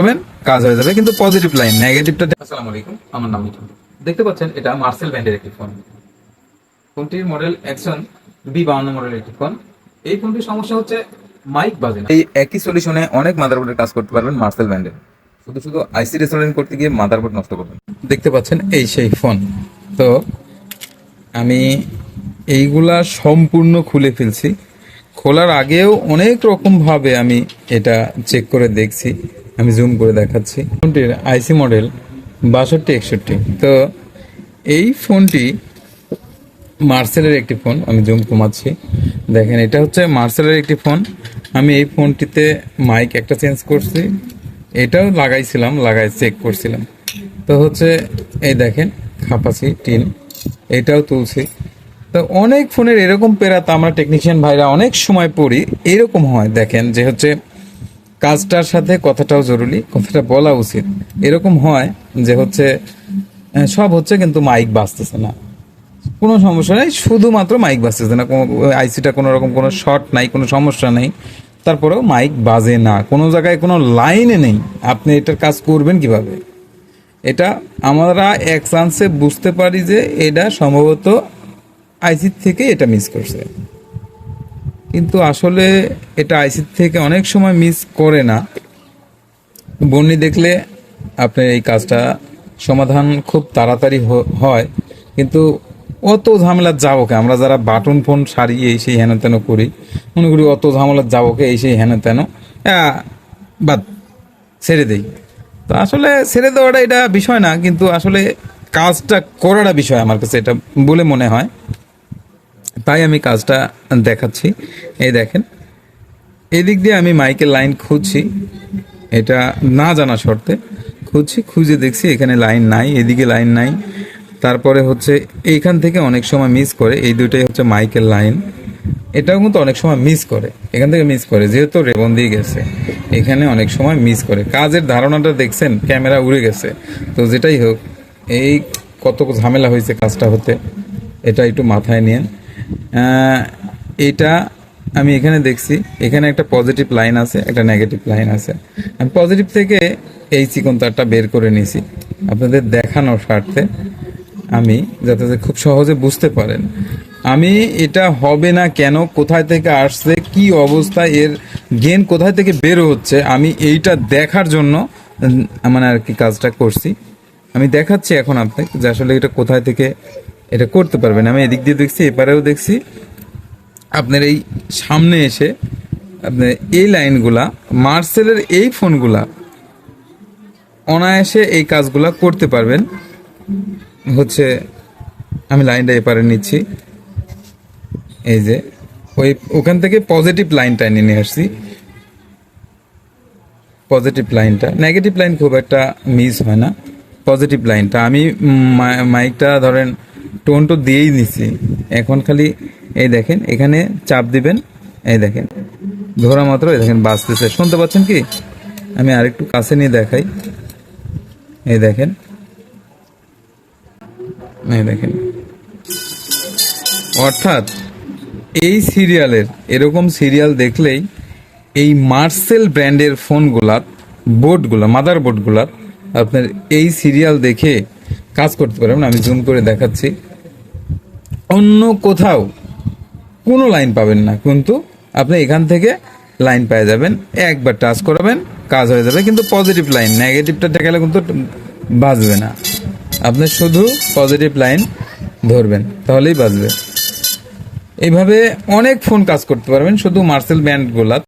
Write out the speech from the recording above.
করবেন কাজ হয়ে যাবে কিন্তু পজিটিভ লাইন নেগেটিভটা আসসালামু আলাইকুম আমার নাম মিঠুন দেখতে পাচ্ছেন এটা মার্সেল ব্যান্ডের একটি ফোন ফোনটির মডেল অ্যাকশন বি বাউন্ন মডেলের একটি ফোন এই ফোনটির সমস্যা হচ্ছে মাইক বাজে না। এই একই সলিউশনে অনেক মাদারবোর্ডের কাজ করতে পারবেন মার্সেল ব্যান্ডের শুধু শুধু আইসি রেসোলেন্ট করতে গিয়ে মাদারবোর্ড নষ্ট করবেন। দেখতে পাচ্ছেন এই সেই ফোন তো আমি এইগুলা সম্পূর্ণ খুলে ফেলছি। খোলার আগেও অনেক রকম ভাবে আমি এটা চেক করে দেখছি। আমি জুম করে দেখাচ্ছি। ফোনটির আইসি মডেল বাষট্টি, একষট্টি। তো এই ফোনটি মার্সেলের একটি ফোন, আমি জুম কমাচ্ছি। দেখেন, এটা হচ্ছে মার্সেলের একটি ফোন। আমি এই ফোনটিতে মাইক একটা চেঞ্জ করছি। এটাও লাগাইছিলাম, লাগাই চেক করছিলাম। তো হচ্ছে, এই দেখেন, খাপাছি, টিন। এটাও তুলছি। তো অনেক ফোনের এরকম পেরাতে আমরা টেকনিশিয়ান ভাইরা অনেক সময় পড়ি, এরকম হয়। দেখেন যে হচ্ছে কাজটার সাথে কথাটাও জরুরি, কথাটা বলা উচিত। এরকম হয় যে হচ্ছে সব হচ্ছে কিন্তু মাইক বাজতেছে না। কোনো সমস্যা নেই, শুধুমাত্র মাইক বাজতেছে না। কোনো, আইসিটা কোনো রকম কোনো শর্ট নাই, কোনো সমস্যা নেই। তারপরেও মাইক বাজে না। কোনো জায়গায় কোনো লাইনে নেই। আপনি এটার কাজ করবেন কীভাবে? এটা আমরা এক চান্সে বুঝতে পারি যে এটা সম্ভবত আইসি থেকে এটা মিস করছে। কিন্তু আসলে এটা আইসি থেকে অনেক সময় মিস করে না। বন্যি দেখলে আপনার এই কাজটা সমাধান খুব তাড়াতাড়ি হয়। কিন্তু অত ঝামেলা যাবোকে আমরা যারা বাটন ফোন সারিয়ে এই সেই হেন তেন করি, মনে করি অত ঝামেলা যাবোকে এই সেই হেন তেন। বাদ, ছেড়ে দেই। তো আসলে ছেড়ে দেওয়াটা এটা বিষয় না, কিন্তু আসলে কাজটা করাটা বিষয় আমার কাছে এটা বলে মনে হয়। তাই আমি কাজটা দেখাচ্ছি। এই দেখেন। এদিক দিয়ে আমি মাইকের লাইন খুঁজছি। এটা না জানা শর্তে খুঁজছি, খুঁজে দেখছি এখানে লাইন নাই, এদিকে লাইন নাই। তারপরে হচ্ছে এইখান থেকে অনেক সময় মিস করে। এই দুইটাই হচ্ছে মাইকের লাইন। এটাও কিন্তু অনেক সময় মিস করে। এখান থেকে মিস করে, যেহেতু রেবন দিয়ে গেছে। এখানে অনেক সময় মিস করে। কাজের ধারণাটা দেখছেন, ক্যামেরা উড়ে গেছে। তো যেটাই হোক, এই কত ঝামেলা হয়েছে কাজটা হতে, এটা একটু মাথায় নিয়ে এটা আমি এখানে দেখছি। এখানে একটা পজিটিভ লাইন আছে, একটা নেগেটিভ লাইন আছে। আমি পজিটিভ থেকে এই চিকন তারটা বের করে নিয়েছি। আপনাদের দেখানোর স্বার্থে আমি, যাতে খুব সহজে বুঝতে পারেন, আমি এটা হবে না কেন, কোথায় থেকে আসছে, কি অবস্থা এর গেন কোথায় থেকে বের হচ্ছে, আমি এইটা দেখার জন্য মানে আর কি কাজটা করছি। আমি দেখাচ্ছি এখন আপনাকে যে আসলে এটা কোথায় থেকে এটা করতে পারবেন। আমি এদিক দিয়ে দেখছি, এপারেও দেখছি। আপনার এই সামনে এসে আপনার এই লাইনগুলা, মার্সেলের এই ফোনগুলা অনায়াসে এই কাজগুলা করতে পারবেন। হচ্ছে, আমি লাইনটা এপারে নিচ্ছি। এই যে, ওই, ওখান থেকে পজিটিভ লাইনটা নিয়ে আসছি। পজিটিভ লাইনটা, নেগেটিভ লাইন খুব একটা মিস হয় না। পজিটিভ লাইনটা, আমি মাইকটা ধরেন টোন তো দিয়েই নিছি। এখন খালি এই দেখেন, এখানে চাপ দিবেন, এই দেখেন। ধরা মাত্র, এই দেখেন বাজতেছে শুনতে পাচ্ছেন কি? আমি আরেকটু কাছে নিয়ে দেখাই। এই দেখেন। এই দেখেন। অর্থাৎ এই সিরিয়ালের, এরকম সিরিয়াল দেখলেই এই মার্সেল ব্র্যান্ডের ফোনগুলার বোর্ডগুলা মাদার বোর্ডগুলার আপনার এই সিরিয়াল দেখে কাজ করতে পারবেন। আমি জুম করে দেখাচ্ছি। অন্য কোথাও কোনো লাইন পাবেন না, কিন্তু আপনি এখান থেকে লাইন পেয়ে যাবেন, একবার টাচ করাবেন, কাজ হয়ে যাবে, কিন্তু পজিটিভ লাইন, নেগেটিভটা দেখালে কিন্তু বাজবে না। আপনি শুধু পজিটিভ লাইন ধরবেন, তাহলেই বাজবে। এইভাবে অনেক ফোন কাজ করতে পারবেন, শুধু মার্সেল ব্যান্ডগুলা।